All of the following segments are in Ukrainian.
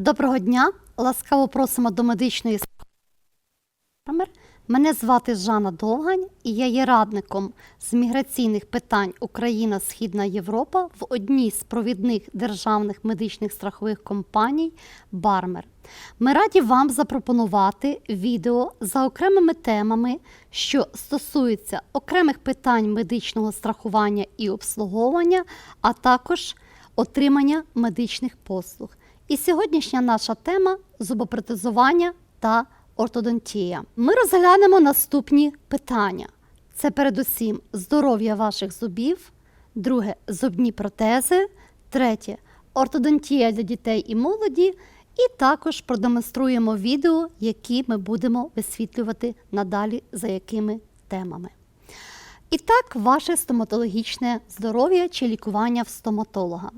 Доброго дня! Ласкаво просимо до медичної. Мене звати Жанна Довгань, і я є радником з міграційних питань Україна Східна Європа в одній з провідних державних медичних страхових компаній Бармер. Ми раді вам запропонувати відео за окремими темами, що стосуються окремих питань медичного страхування і обслуговування, а також отримання медичних послуг. І сьогоднішня наша тема зубопротезування та ортодонтія. Ми розглянемо наступні питання: це передусім здоров'я ваших зубів, друге зубні протези, третє ортодонтія для дітей і молоді. І також продемонструємо відео, які ми будемо висвітлювати надалі за якими темами. І так, ваше стоматологічне здоров'я чи лікування в стоматолога.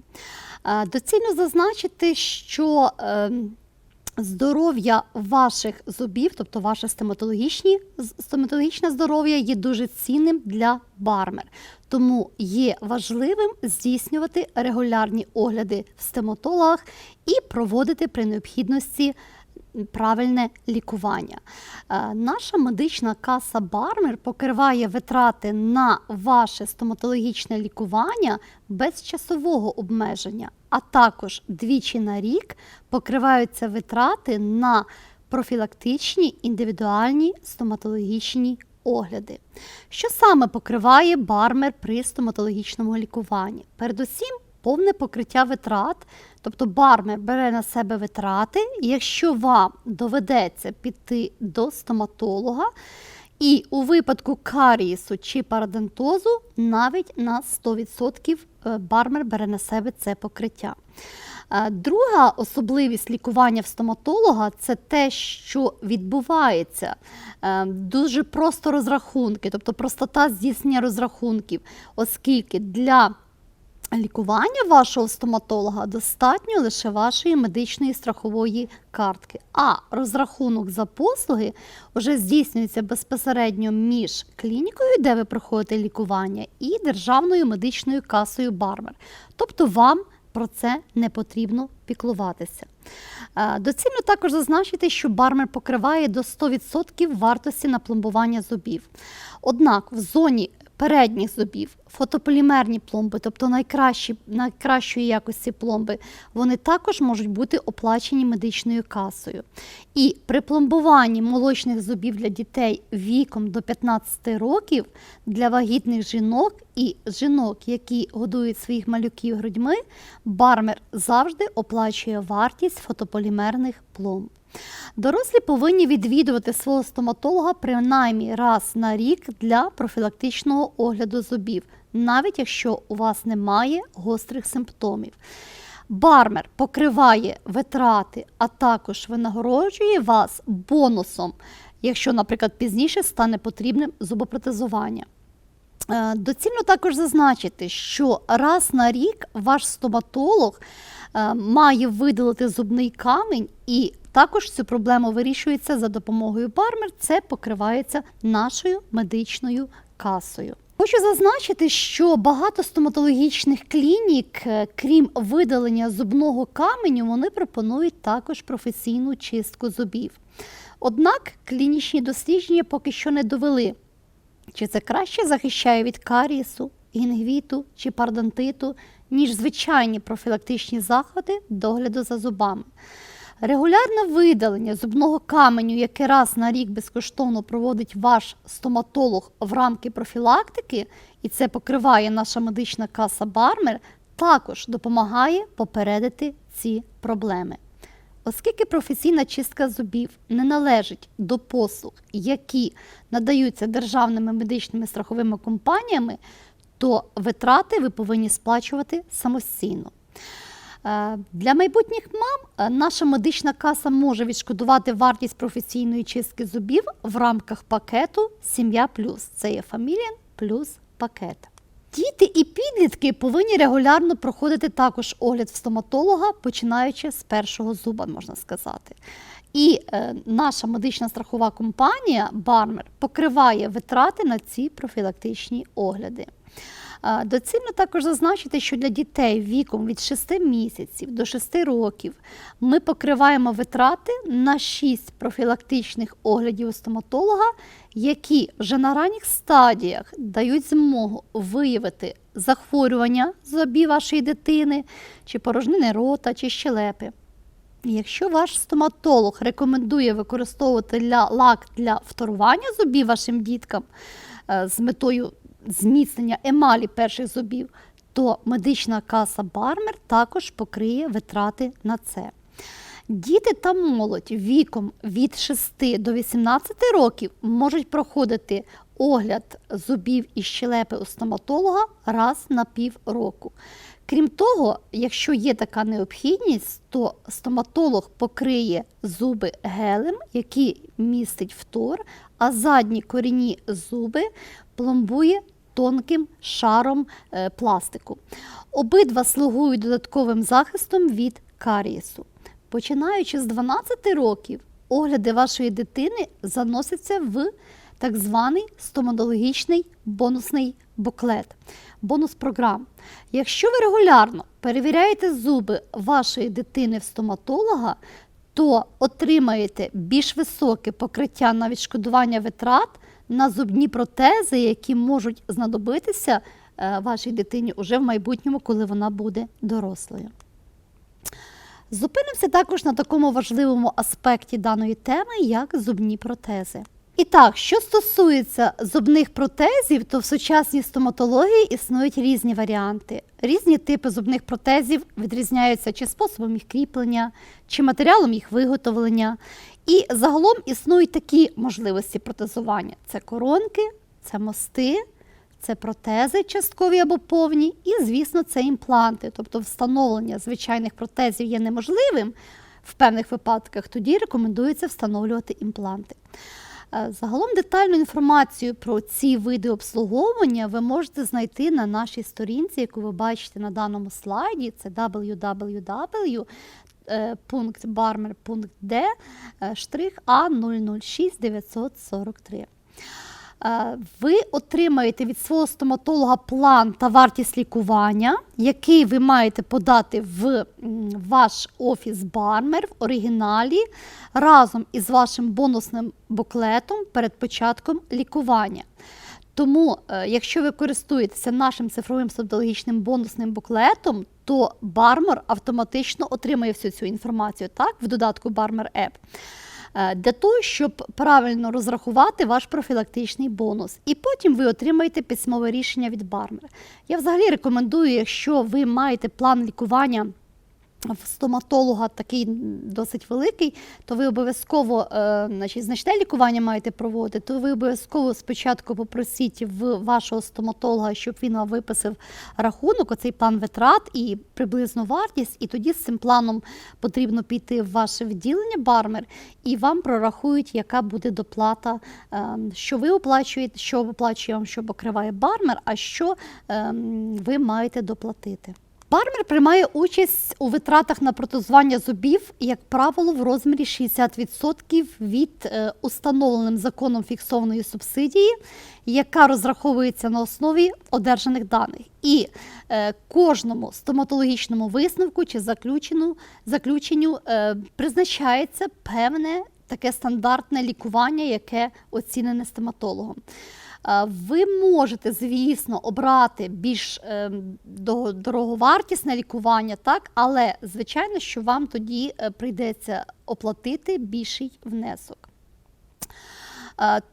Е, Доцільно зазначити, що е, здоров'я ваших зубів, тобто ваше стоматологічні, стоматологічне здоров'я, є дуже цінним для бармер. Тому є важливим здійснювати регулярні огляди в стоматологах і проводити при необхідності правильне лікування. Е, Наша медична каса Бармер покриває витрати на ваше стоматологічне лікування без часового обмеження, а також двічі на рік покриваються витрати на профілактичні індивідуальні стоматологічні огляди. Що саме покриває бармер при стоматологічному лікуванні? Передусім, повне покриття витрат, тобто бармер бере на себе витрати, якщо вам доведеться піти до стоматолога. І у випадку карієсу чи парадонтозу навіть на 100% е, бармер бере на себе це покриття. Е, Друга особливість лікування в стоматолога це те, що відбувається е, дуже просто розрахунки, тобто простота здійснення розрахунків, оскільки для лікування вашого стоматолога достатньо лише вашої медичної страхової картки. А розрахунок за послуги вже здійснюється безпосередньо між клінікою, де ви проходите лікування, і державною медичною касою Бармер. Тобто вам про це не потрібно піклуватися. Е, Доцільно також зазначити, що бармер покриває до 100% вартості напломбування зубів. Однак в зоні передніх зубів фотополімерні пломби, тобто найкращі, найкращої якості пломби, вони також можуть бути оплачені медичною касою. І при пломбуванні молочних зубів для дітей віком до 15 років для вагітних жінок і жінок, які годують своїх малюків грудьми, бармер завжди оплачує вартість фотополімерних пломб. Дорослі повинні відвідувати свого стоматолога принаймні раз на рік для профілактичного огляду зубів, навіть якщо у вас немає гострих симптомів. Бармер покриває витрати, а також винагороджує вас бонусом, якщо, наприклад, пізніше стане потрібним зубопротезування. Е, Доцільно також зазначити, що раз на рік ваш стоматолог е, має видалити зубний камінь, і також цю проблему вирішується за допомогою бармер. Це покривається нашою медичною касою. Хочу зазначити, що багато стоматологічних клінік, е, крім видалення зубного каменю, вони пропонують також професійну чистку зубів. Однак клінічні дослідження поки що не довели, чи це краще захищає від карієсу, гінгвіту чи пародонтиту, ніж звичайні профілактичні заходи догляду за зубами. Регулярне видалення зубного каменю, яке раз на рік безкоштовно проводить ваш стоматолог в рамки профілактики, і це покриває наша медична каса Бармер, також допомагає попередити ці проблеми. Оскільки професійна чистка зубів не належить до послуг, які надаються державними медичними страховими компаніями, то витрати ви повинні сплачувати самостійно. Е, Для майбутніх мам е, наша медична каса може відшкодувати вартість професійної чистки зубів в рамках пакету Сім'я Плюс. Це є Фаміліан плюс пакет. Діти і підлітки повинні регулярно проходити також огляд в стоматолога, починаючи з першого зуба, можна сказати. І е, наша медична страхова компанія Бармер покриває витрати на ці профілактичні огляди. Доцільно також зазначити, що для дітей віком від 6 місяців до 6 років ми покриваємо витрати на 6 профілактичних оглядів у стоматолога, які вже на ранніх стадіях дають змогу виявити захворювання зубів вашої дитини, чи порожнини рота, чи щелепи. Якщо ваш стоматолог рекомендує використовувати лак для вторування зубів вашим діткам е, з метою зміцнення емалі перших зубів, то медична каса Бармер також покриє витрати на це. Діти та молодь віком від 6 до 18 років можуть проходити огляд зубів і щелепи у стоматолога раз на півроку. Крім того, якщо є така необхідність, то стоматолог покриє зуби гелем, який містить фтор, а задні корінні зуби пломбує тонким шаром е, пластику. Обидва слугують додатковим захистом від карієсу. Починаючи з 12 років, огляди вашої дитини заносяться в так званий стоматологічний бонусний буклет, бонус програм. Якщо ви регулярно перевіряєте зуби вашої дитини в стоматолога, то отримаєте більш високе покриття на відшкодування витрат на зубні протези, які можуть знадобитися е, вашій дитині уже в майбутньому, коли вона буде дорослою. Зупинимося також на такому важливому аспекті даної теми, як зубні протези. І так, що стосується зубних протезів, то в сучасній стоматології існують різні варіанти. Різні типи зубних протезів відрізняються чи способом їх кріплення, чи матеріалом їх виготовлення. І загалом існують такі можливості протезування: це коронки, це мости, це протези часткові або повні, і, звісно, це імпланти. Тобто встановлення звичайних протезів є неможливим в певних випадках, тоді рекомендується встановлювати імпланти. Е, Загалом детальну інформацію про ці види обслуговування ви можете знайти на нашій сторінці, яку ви бачите на даному слайді. Це www.barmer.d е, штрих А 006 943. Е, Ви отримаєте від свого стоматолога план та вартість лікування, який ви маєте подати в ваш офіс Бармер в оригіналі разом із вашим бонусним буклетом перед початком лікування. Тому, е, якщо ви користуєтеся нашим цифровим стоматологічним бонусним буклетом, то Бармер автоматично отримає всю цю інформацію так, в додатку Barmer App для того, щоб правильно розрахувати ваш профілактичний бонус. І потім ви отримаєте письмове рішення від Бармера. Я взагалі рекомендую, якщо ви маєте план лікування. В стоматолога такий досить великий, то ви обов'язково е, значить, значне лікування маєте проводити, то ви обов'язково спочатку попросіть в вашого стоматолога, щоб він вам виписав рахунок, оцей план витрат і приблизну вартість. І тоді з цим планом потрібно піти в ваше відділення Бармер, і вам прорахують, яка буде доплата, е, що ви оплачуєте, що оплачує вам, що покриває Бармер, а що е, ви маєте доплатити. Бармер приймає участь у витратах на протезування зубів, як правило, в розмірі 60% від е, установленим законом фіксованої субсидії, яка розраховується на основі одержаних даних. І е, кожному стоматологічному висновку чи заключенню, заключенню призначається певне таке стандартне лікування, яке оцінене стоматологом. Е, Ви можете, звісно, обрати більш е, дороговартісне лікування, так, але звичайно, що вам тоді е, прийдеться оплатити більший внесок.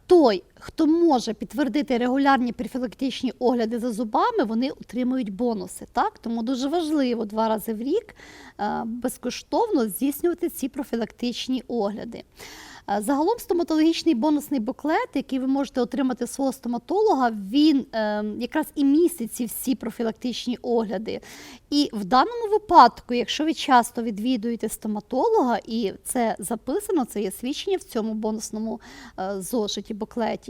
Той, хто може підтвердити регулярні профілактичні огляди за зубами, вони отримують бонуси. Так? Тому дуже важливо два рази в рік е, безкоштовно здійснювати ці профілактичні огляди. Е, Загалом стоматологічний бонусний буклет, який ви можете отримати свого стоматолога, він е, якраз і містить ці всі профілактичні огляди. І в даному випадку, якщо ви часто відвідуєте стоматолога, і це записано, це є свідчення в цьому бонусному е, зошиті буклеті.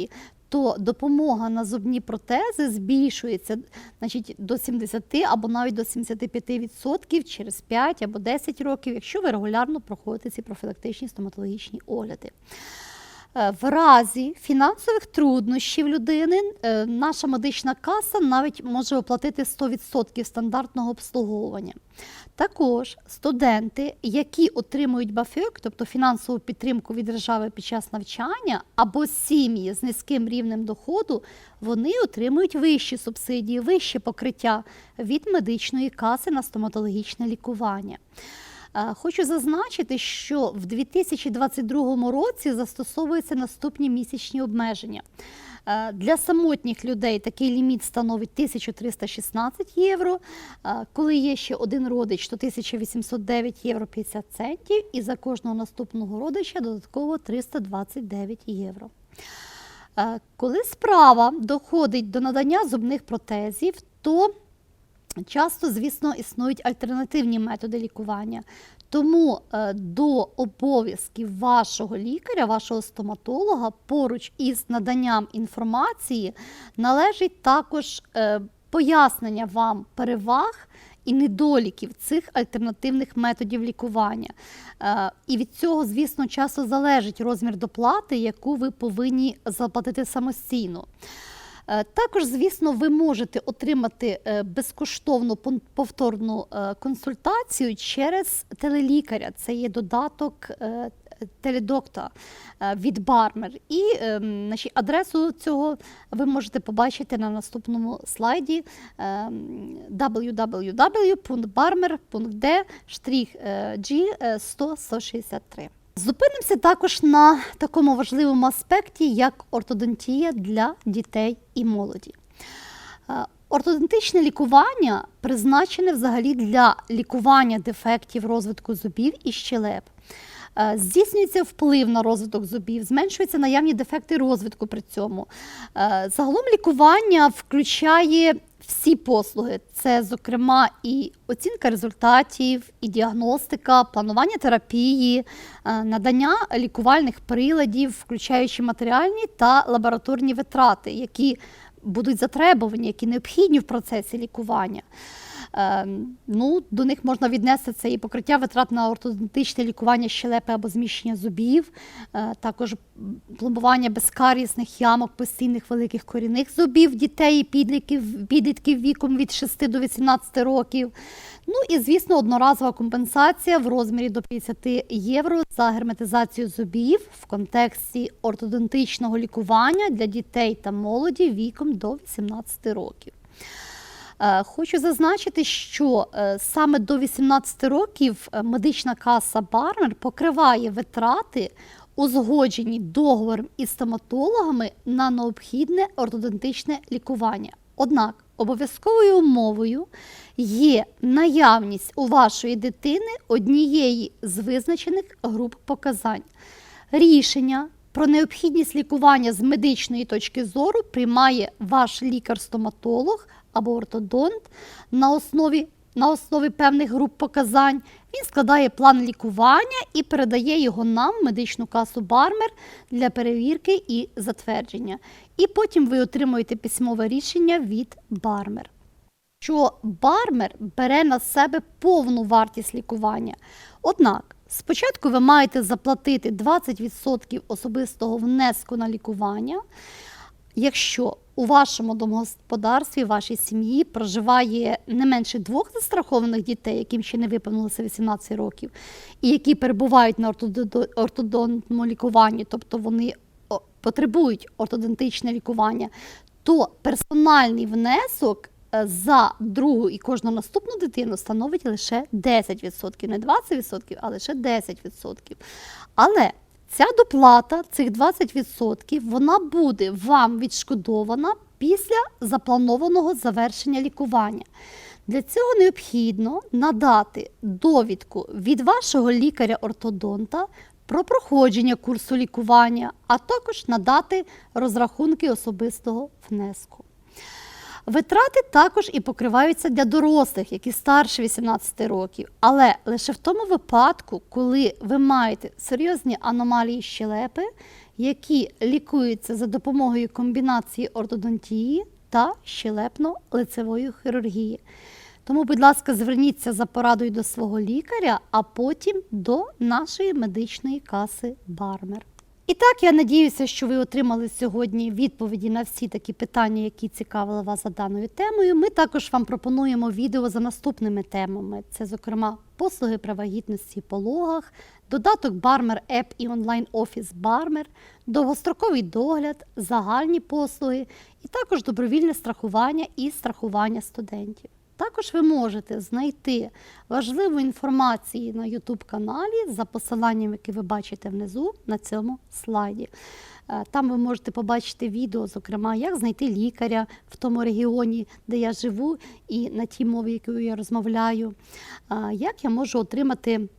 То допомога на зубні протези збільшується значить, до 70 або навіть до 75% через 5 або 10 років, якщо ви регулярно проходите ці профілактичні стоматологічні огляди. Е, В разі фінансових труднощів людини е, наша медична каса навіть може оплатити 100% стандартного обслуговування. Також студенти, які отримують БАФЕК, тобто фінансову підтримку від держави під час навчання, або сім'ї з низьким рівнем доходу, вони отримують вищі субсидії, вище покриття від медичної каси на стоматологічне лікування. Е, Хочу зазначити, що в 2022 році застосовуються наступні місячні обмеження. Е, Для самотніх людей такий ліміт становить 1316 євро. Е, Коли є ще один родич, то 1809 євро 50 центів, і за кожного наступного родича додатково 329 євро. Коли справа доходить до надання зубних протезів, то часто, звісно, існують альтернативні методи лікування. Тому е, до обов'язків вашого лікаря, вашого стоматолога, поруч із наданням інформації належить також е, пояснення вам переваг і недоліків цих альтернативних методів лікування. Е, І від цього, звісно, часто залежить розмір доплати, яку ви повинні заплатити самостійно. Е, Також, звісно, ви можете отримати е, безкоштовну повторну е, консультацію через телелікаря. Це є додаток теледокта від Бармер. І значить, адресу цього ви можете побачити на наступному слайді е, www.barmer.d-g163. Зупинимося також на такому важливому аспекті, як ортодонтія для дітей і молоді. Е, Ортодонтичне лікування призначене взагалі для лікування дефектів розвитку зубів і щелеп. Е, Здійснюється вплив на розвиток зубів, зменшуються наявні дефекти розвитку при цьому. Е, Загалом лікування включає всі послуги. Це, зокрема, і оцінка результатів, і діагностика, планування терапії, е, надання лікувальних приладів, включаючи матеріальні та лабораторні витрати, які будуть затребувані, які необхідні в процесі лікування. Е, ну, до них можна віднести це і покриття витрат на ортодонтичне лікування щелепи або зміщення зубів, е, також пломбування безкарісних ямок, постійних великих корінних зубів дітей і підлітків, підлітків віком від 6 до 18 років. Ну і, звісно, одноразова компенсація в розмірі до 50 євро за герметизацію зубів в контексті ортодонтичного лікування для дітей та молоді віком до 18 років. Е, Хочу зазначити, що е, саме до 18 років е, медична каса Бармер покриває витрати, узгоджені договором із стоматологами на необхідне ортодонтичне лікування. Однак обов'язковою умовою є наявність у вашої дитини однієї з визначених груп показань. Рішення про необхідність лікування з медичної точки зору приймає ваш лікар-стоматолог або ортодонт на основі, на основі певних груп показань. Він складає план лікування і передає його нам, в медичну касу Бармер, для перевірки і затвердження. І потім ви отримуєте письмове рішення від Бармер що бармер бере на себе повну вартість лікування. Однак, спочатку ви маєте заплатити 20% особистого внеску на лікування, якщо у вашому домогосподарстві, вашій сім'ї проживає не менше двох застрахованих дітей, яким ще не виповнилося 18 років, і які перебувають на ортодо- ортодонтному лікуванні, тобто вони потребують ортодонтичне лікування, то персональний внесок е, за другу і кожну наступну дитину становить лише 10%, не 20%, а лише 10%. Але ця доплата, цих 20%, вона буде вам відшкодована після запланованого завершення лікування. Для цього необхідно надати довідку від вашого лікаря-ортодонта про проходження курсу лікування, а також надати розрахунки особистого внеску. Витрати також і покриваються для дорослих, які старше 18 років, але лише в тому випадку, коли ви маєте серйозні аномалії щелепи, які лікуються за допомогою комбінації ортодонтії та щелепно-лицевої хірургії. Тому, будь ласка, зверніться за порадою до свого лікаря, а потім до нашої медичної каси Бармер. І так, я надіюся, що ви отримали сьогодні відповіді на всі такі питання, які цікавили вас за даною темою. Ми також вам пропонуємо відео за наступними темами. Це, зокрема, послуги при вагітності і пологах, додаток Бармер Еп і онлайн-офіс Бармер, довгостроковий догляд, загальні послуги і також добровільне страхування і страхування студентів. Також ви можете знайти важливу інформацію на YouTube каналі за посиланням, яке ви бачите внизу на цьому слайді. Е, Там ви можете побачити відео, зокрема, як знайти лікаря в тому регіоні, де я живу, і на тій мові, якою я розмовляю, Е, як я можу отримати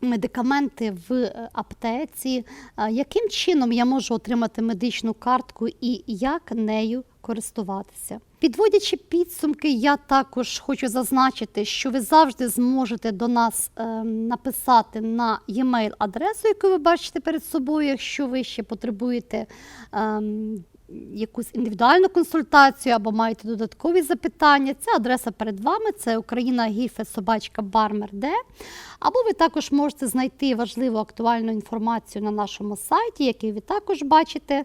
медикаменти в е, аптеці, яким чином я можу отримати медичну картку і як нею користуватися. Підводячи підсумки, я також хочу зазначити, що ви завжди зможете до нас е, написати на e-mail адресу, яку ви бачите перед собою, якщо ви ще потребуєте. ем, Якусь індивідуальну консультацію або маєте додаткові запитання, ця адреса перед вами це Україна Гіфе Собачка Бармер Д. Або ви також можете знайти важливу актуальну інформацію на нашому сайті, який ви також бачите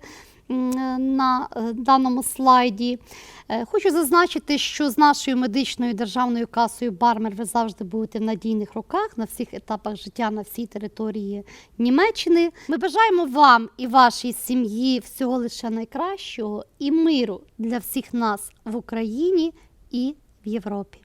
на е, даному слайді. Е, Хочу зазначити, що з нашою медичною державною касою Бармер ви завжди будете в надійних руках на всіх етапах життя на всій території Німеччини. Ми бажаємо вам і вашій сім'ї всього лише найкращого і миру для всіх нас в Україні і в Європі.